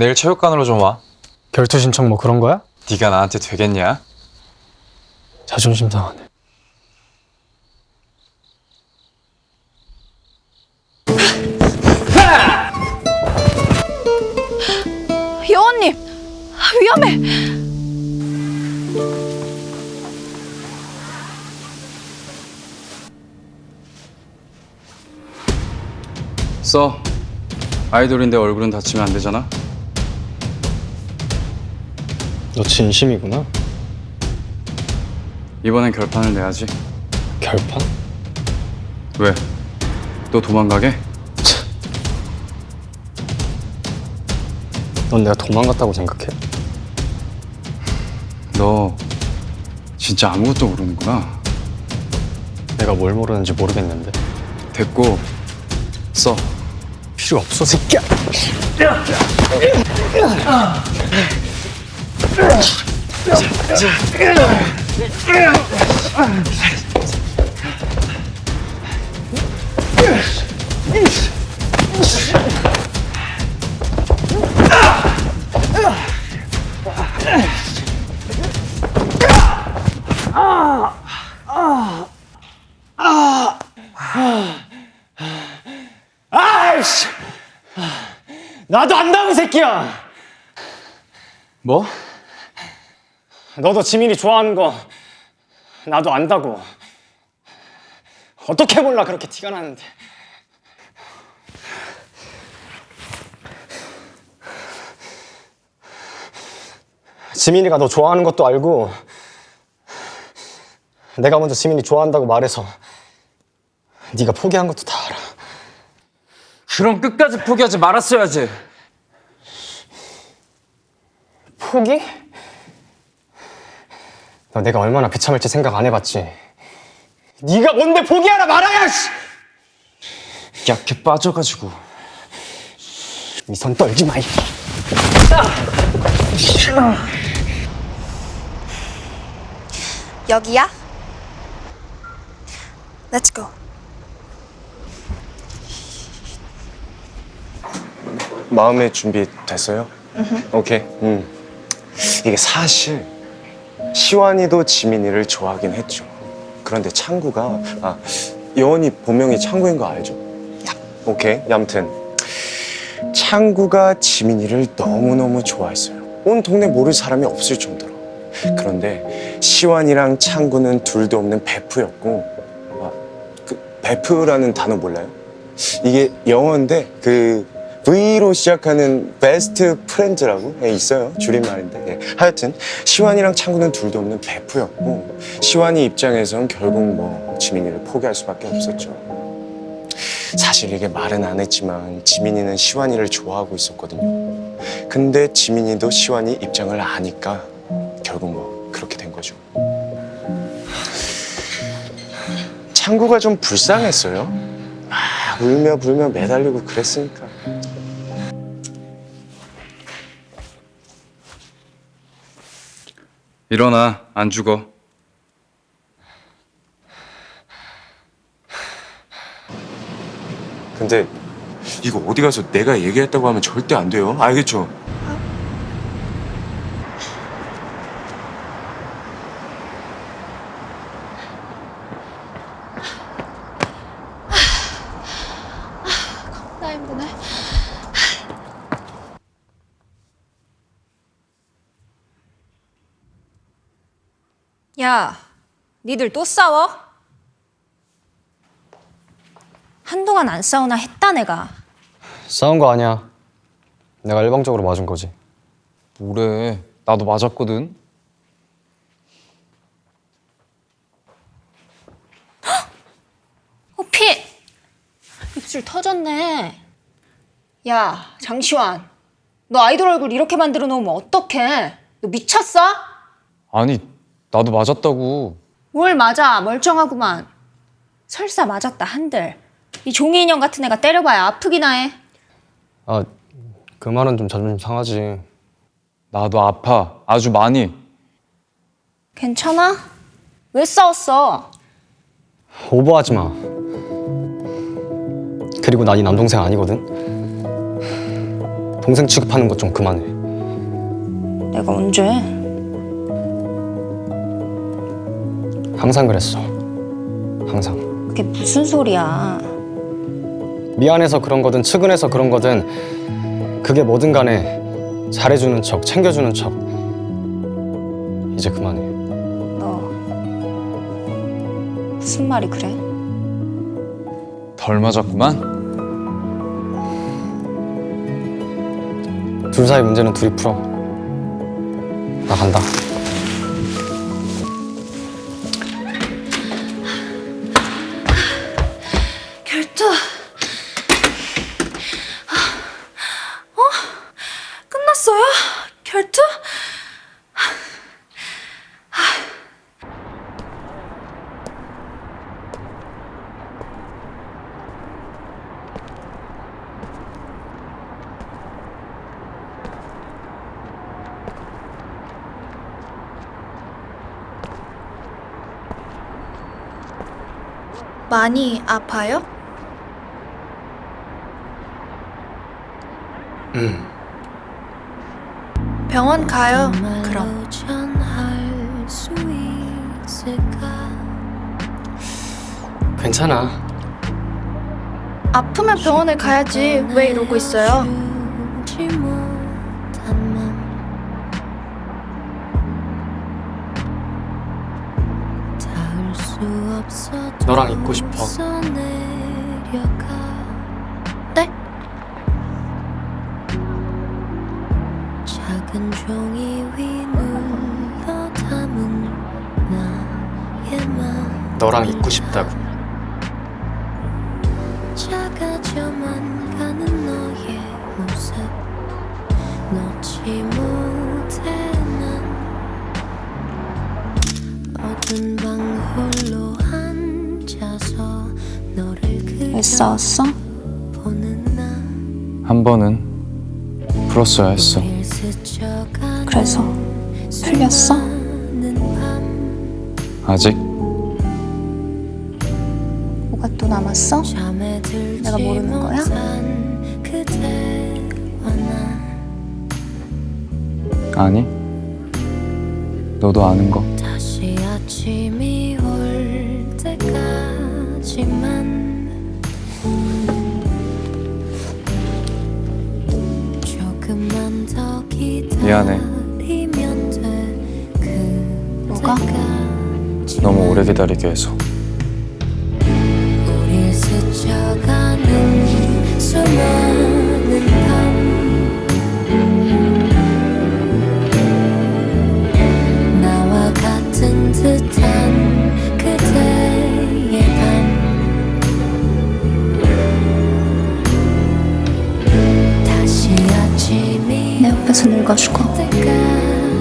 내일 체육관으로 좀 와. 결투 신청 뭐 그런 거야? 네가 나한테 되겠냐? 자존심 상하네. 여원님 위험해. 써. 아이돌인데 얼굴은 다치면 안 되잖아. 너 진심이구나. 이번엔 결판을 내야지. 결판? 왜? 또 도망가게? 넌 내가 도망갔다고 생각해? 너 진짜 아무것도 모르는구나. 내가 뭘 모르는지 모르겠는데. 됐고 써. 필요 없어, 새끼야. 나도 안다고, 새끼야! 뭐? 너도 지민이 좋아하는 거 나도 안다고. 어떻게 몰라 그렇게 티가 나는데. 지민이가 너 좋아하는 것도 알고 내가 먼저 지민이 좋아한다고 말해서 네가 포기한 것도 다 알아. 그럼 끝까지 포기하지 말았어야지. 포기? 너 내가 얼마나 비참할지 생각 안 해봤지. 네가 뭔데 포기하라 말아야 씨! 약해 빠져가지고. 이 손 떨지 마. 이. 여기야? Let's go. 마음의 준비 됐어요? 오케이. 음. 이게 사실 시완이도 지민이를 좋아하긴 했죠. 그런데 창구가 아 여원이 본명이 창구인 거 알죠? 오케이. 얌튼 창구가 지민이를 너무 너무 좋아했어요. 온 동네 모를 사람이 없을 정도로. 그런데 시완이랑 창구는 둘도 없는 베프였고, 아, 그 베프라는 단어 몰라요? 이게 영어인데 그 V로 시작하는 베스트 프렌즈라고? 예, 있어요. 줄임말인데. 예. 하여튼 시완이랑 창구는 둘도 없는 베프였고 시완이 입장에선 결국 뭐 지민이를 포기할 수밖에 없었죠. 사실 이게 말은 안 했지만 지민이는 시완이를 좋아하고 있었거든요. 근데 지민이도 시완이 입장을 아니까 결국 뭐 그렇게 된 거죠. 창구가 좀 불쌍했어요. 막 울며 불며 매달리고 그랬으니까 일어나. 안 죽어. 근데 이거 어디 가서 내가 얘기했다고 하면 절대 안 돼요. 알겠죠? 야, 니들 또 싸워? 한동안 안 싸우나 했다 내가. 싸운 거 아니야. 내가 일방적으로 맞은 거지. 뭐래. 나도 맞았거든. 어, 피! 입술 터졌네. 야, 장시환. 너 아이돌 얼굴 이렇게 만들어 놓으면 어떡해? 너 미쳤어? 아니, 나도 맞았다고. 뭘 맞아, 멀쩡하구만. 설사 맞았다 한들. 이 종이 인형 같은 애가 때려봐야 아프기나 해. 아, 그 말은 좀 자존심 상하지. 나도 아파. 아주 많이. 괜찮아? 왜 싸웠어? 오버하지 마. 그리고 난이 남동생 아니거든. 동생 취급하는 것 좀 그만해. 내가 언제? 항상 그랬어. 항상. 그게 무슨 소리야? 미안해서 그런 거든 측은해서 그런 거든 그게 뭐든 간에 잘해주는 척, 챙겨주는 척. 이제 그만해. 너 무슨 말이 그래? 덜 맞았구만. 둘 사이 문제는 둘이 풀어. 나 간다. 많이 아파요? 병원 가요. 그럼. 괜찮아. 아프면 병원에 가야지. 왜 이러고 있어요? 너랑 있고 싶어. 네? 작은 종이 위 눌러 담은 나의 맘 너랑 있고 싶다고. 작아져만 가는 너의 모습 놓지 못해 난 어두운 방 싸웠어? 한 번은 풀었어야 했어. 그래서 풀렸어? 아직 뭐가 또 남았어? 내가 모르는 거야? 아니. 너도 아는 거. 다시 아침이 올 때까지만 미안해. 뭐가? 너무 오래 기다리게 해서.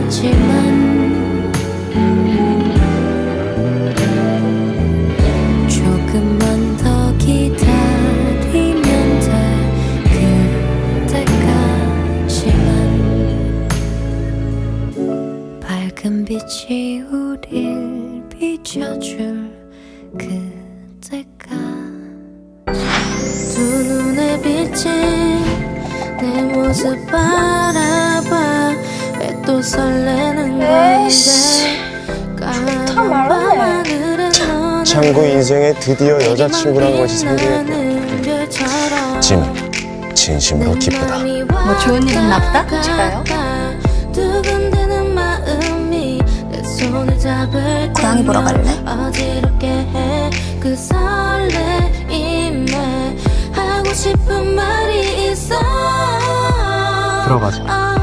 때까지만 조금만 더 기다리면 돼 그때까지만 밝은 빛이 우릴 비춰줄 그때까 두 눈에 비친 내 모습 바라봐. 왜 또 설레는 좋다 말하네. 창구 인생에 드디어 여자친구란 것이 생기겠군. 짐, 진심으로 기쁘다. 뭐 좋은 일 있나 보다? 제가요? 고양이 보러 갈래? 어지럽게 해그 설레임에 하고 싶은 말이 있어 들어가자. 어,